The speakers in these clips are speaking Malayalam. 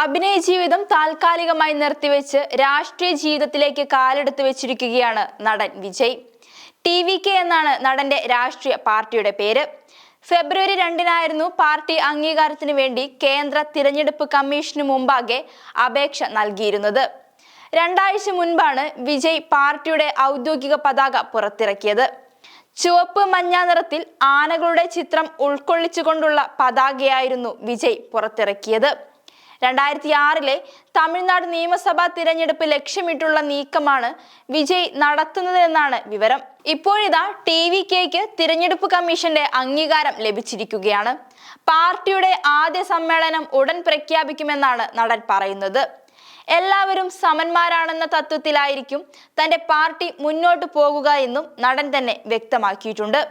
അഭിനയ ജീവിതം താൽക്കാലികമായി നിർത്തിവെച്ച് രാഷ്ട്രീയ ജീവിതത്തിലേക്ക് കാലെടുത്തു വെച്ചിരിക്കുകയാണ് നടൻ വിജയ്. ടി വി കെ എന്നാണ് നടന്റെ രാഷ്ട്രീയ പാർട്ടിയുടെ പേര്. ഫെബ്രുവരി രണ്ടിനായിരുന്നു പാർട്ടി അംഗീകാരത്തിന് വേണ്ടി കേന്ദ്ര തിരഞ്ഞെടുപ്പ് കമ്മീഷന് മുമ്പാകെ അപേക്ഷ നൽകിയിരുന്നത്. രണ്ടാഴ്ച മുൻപാണ് വിജയ് പാർട്ടിയുടെ ഔദ്യോഗിക പതാക പുറത്തിറക്കിയത്. ചുവപ്പ് മഞ്ഞ നിറത്തിൽ ആനകളുടെ ചിത്രം ഉൾക്കൊള്ളിച്ചുകൊണ്ടുള്ള പതാകയായിരുന്നു വിജയ് പുറത്തിറക്കിയത്. രണ്ടായിരത്തി ആറിലെ തമിഴ്നാട് നിയമസഭാ തിരഞ്ഞെടുപ്പ് ലക്ഷ്യമിട്ടുള്ള നീക്കമാണ് വിജയ് നടത്തുന്നതെന്നാണ് വിവരം. ഇപ്പോഴിതാ ടി വി കെക്ക് തിരഞ്ഞെടുപ്പ് കമ്മീഷന്റെ അംഗീകാരം ലഭിച്ചിരിക്കുകയാണ്. പാർട്ടിയുടെ ആദ്യ സമ്മേളനം ഉടൻ പ്രഖ്യാപിക്കുമെന്നാണ് നടൻ പറയുന്നത്. എല്ലാവരും സമന്മാരാണെന്ന തത്വത്തിലായിരിക്കും തന്റെ പാർട്ടി മുന്നോട്ട് പോകുക എന്നും നടൻ തന്നെ വ്യക്തമാക്കിയിട്ടുണ്ട്.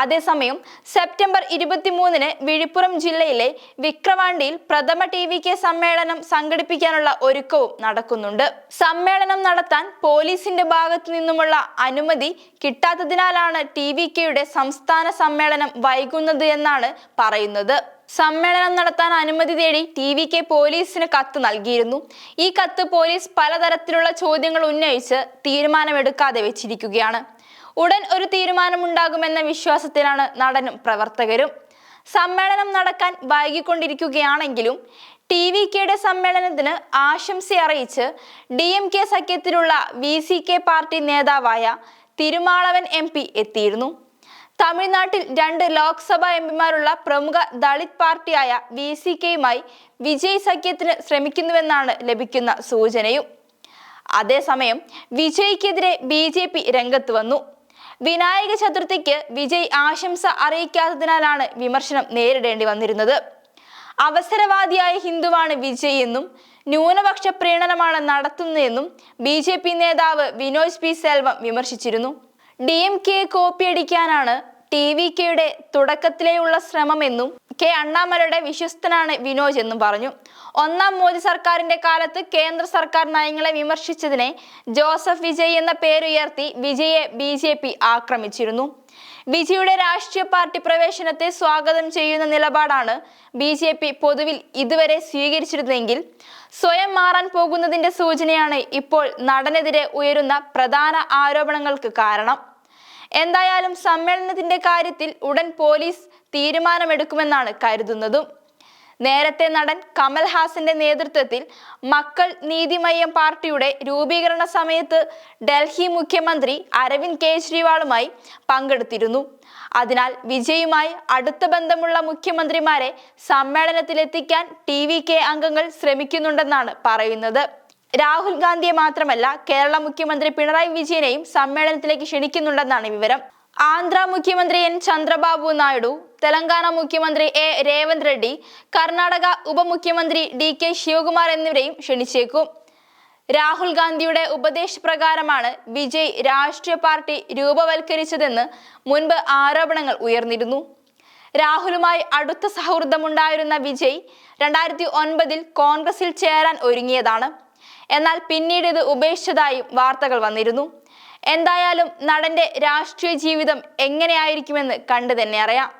അതേസമയം സെപ്റ്റംബർ ഇരുപത്തിമൂന്നിന് വിഴുപ്പുറം ജില്ലയിലെ വിക്രവാണ്ടിയിൽ പ്രഥമ ടി വി കെ സമ്മേളനം സംഘടിപ്പിക്കാനുള്ള ഒരുക്കവും നടക്കുന്നുണ്ട്. സമ്മേളനം നടത്താൻ പോലീസിന്റെ ഭാഗത്തു നിന്നുമുള്ള അനുമതി കിട്ടാത്തതിനാലാണ് ടി വി കെയുടെ സംസ്ഥാന സമ്മേളനം വൈകുന്നത് എന്നാണ് പറയുന്നത്. സമ്മേളനം നടത്താൻ അനുമതി തേടി ടി വി കെ പോലീസിന് കത്ത് നൽകിയിരുന്നു. ഈ കത്ത് പോലീസ് പലതരത്തിലുള്ള ചോദ്യങ്ങൾ ഉന്നയിച്ച് തീരുമാനമെടുക്കാതെ വെച്ചിരിക്കുകയാണ്. ഉടൻ ഒരു തീരുമാനമുണ്ടാകുമെന്ന വിശ്വാസത്തിലാണ് നടനും പ്രവർത്തകരും. സമ്മേളനം നടക്കാൻ വൈകിക്കൊണ്ടിരിക്കുകയാണെങ്കിലും ടി വി കെയുടെ സമ്മേളനത്തിന് ആശംസ അറിയിച്ച് ഡി എം കെ സഖ്യത്തിലുള്ള വി സി കെ പാർട്ടി നേതാവായ തിരുമാളവൻ എം പി എത്തിയിരുന്നു. തമിഴ്നാട്ടിൽ രണ്ട് ലോക്സഭാ എംപിമാരുള്ള പ്രമുഖ ദളിത് പാർട്ടിയായ വി സി കെയുമായി വിജയ് സഖ്യത്തിന് ശ്രമിക്കുന്നുവെന്നാണ് ലഭിക്കുന്ന സൂചനയും. അതേസമയം വിജയ്ക്കെതിരെ ബി ജെ പി രംഗത്ത് വന്നു. വിനായക ചതുർത്ഥിക്ക് വിജയ് ആശംസ അറിയിക്കാത്തതിനാലാണ് വിമർശനം നേരിടേണ്ടി വന്നിരുന്നത്. അവസരവാദിയായ ഹിന്ദുവാണ് വിജയ് എന്നും ന്യൂനപക്ഷ പ്രീണനമാണ് നടത്തുന്നതെന്നും ബി ജെ പി നേതാവ് വിനോജ് പി സെൽവം വിമർശിച്ചിരുന്നു. ഡി എം കെ കോപ്പിയടിക്കാനാണ് ടി വി കെയുടെ തുടക്കത്തിലേയുള്ള ശ്രമമെന്നും കെ അണ്ണാമലയുടെ വിശ്വസ്തനാണ് വിനോജ് എന്നും പറഞ്ഞു. ഒന്നാം മോദി സർക്കാരിന്റെ കാലത്ത് കേന്ദ്ര സർക്കാർ നയങ്ങളെ വിമർശിച്ചതിനെ ജോസഫ് വിജയ് എന്ന പേരുയർത്തി വിജയെ ബി ജെ പി ആക്രമിച്ചിരുന്നു. വിജയുടെ രാഷ്ട്രീയ പാർട്ടി പ്രവേശനത്തെ സ്വാഗതം ചെയ്യുന്ന നിലപാടാണ് ബി ജെ പി പൊതുവിൽ ഇതുവരെ സ്വീകരിച്ചിരുന്നെങ്കിൽ സ്വയം മാറാൻ പോകുന്നതിന്റെ സൂചനയാണ് ഇപ്പോൾ നടനെതിരെ ഉയരുന്ന പ്രധാന ആരോപണങ്ങൾക്ക് കാരണം. എന്തായാലും സമ്മേളനത്തിന്റെ കാര്യത്തിൽ ഉടൻ പോലീസ് തീരുമാനമെടുക്കുമെന്നാണ് കരുതുന്നതും. നേരത്തെ നടൻ കമൽഹാസന്റെ നേതൃത്വത്തിൽ മക്കൾ നീതിമയ്യം പാർട്ടിയുടെ രൂപീകരണ സമയത്ത് ഡൽഹി മുഖ്യമന്ത്രി അരവിന്ദ് കെജ്രിവാളുമായി പങ്കെടുത്തിരുന്നു. അതിനാൽ വിജയുമായി അടുത്ത ബന്ധമുള്ള മുഖ്യമന്ത്രിമാരെ സമ്മേളനത്തിലെത്തിക്കാൻ ടി വി കെ അംഗങ്ങൾ ശ്രമിക്കുന്നുണ്ടെന്നാണ് പറയുന്നത്. രാഹുൽ ഗാന്ധിയെ മാത്രമല്ല കേരള മുഖ്യമന്ത്രി പിണറായി വിജയനെയും സമ്മേളനത്തിലേക്ക് ക്ഷണിക്കുന്നുണ്ടെന്നാണ് വിവരം. ആന്ധ്ര മുഖ്യമന്ത്രി എൻ ചന്ദ്രബാബു നായിഡു തെലങ്കാന മുഖ്യമന്ത്രി എ രേവന്ത് റെഡ്ഡി കർണാടക ഉപമുഖ്യമന്ത്രി ഡി കെ ശിവകുമാർ എന്നിവരെയും ക്ഷണിച്ചേക്കും. രാഹുൽ ഗാന്ധിയുടെ ഉപദേശപ്രകാരമാണ് വിജയ് രാഷ്ട്രീയ പാർട്ടി രൂപവൽക്കരിച്ചതെന്ന് മുൻപ് ആരോപണങ്ങൾ ഉയർന്നിരുന്നു. രാഹുലുമായി അടുത്ത സൗഹൃദമുണ്ടായിരുന്ന വിജയ് രണ്ടായിരത്തി ഒൻപതിൽ കോൺഗ്രസിൽ ചേരാൻ ഒരുങ്ങിയതാണ്. എന്നാൽ പിന്നീട് ഇത് ഉപേക്ഷിച്ചതായും വാർത്തകൾ വന്നിരുന്നു. എന്തായാലും നടന്റെ രാഷ്ട്രീയ ജീവിതം എങ്ങനെയായിരിക്കുമെന്ന് കണ്ടു തന്നെ അറിയാം.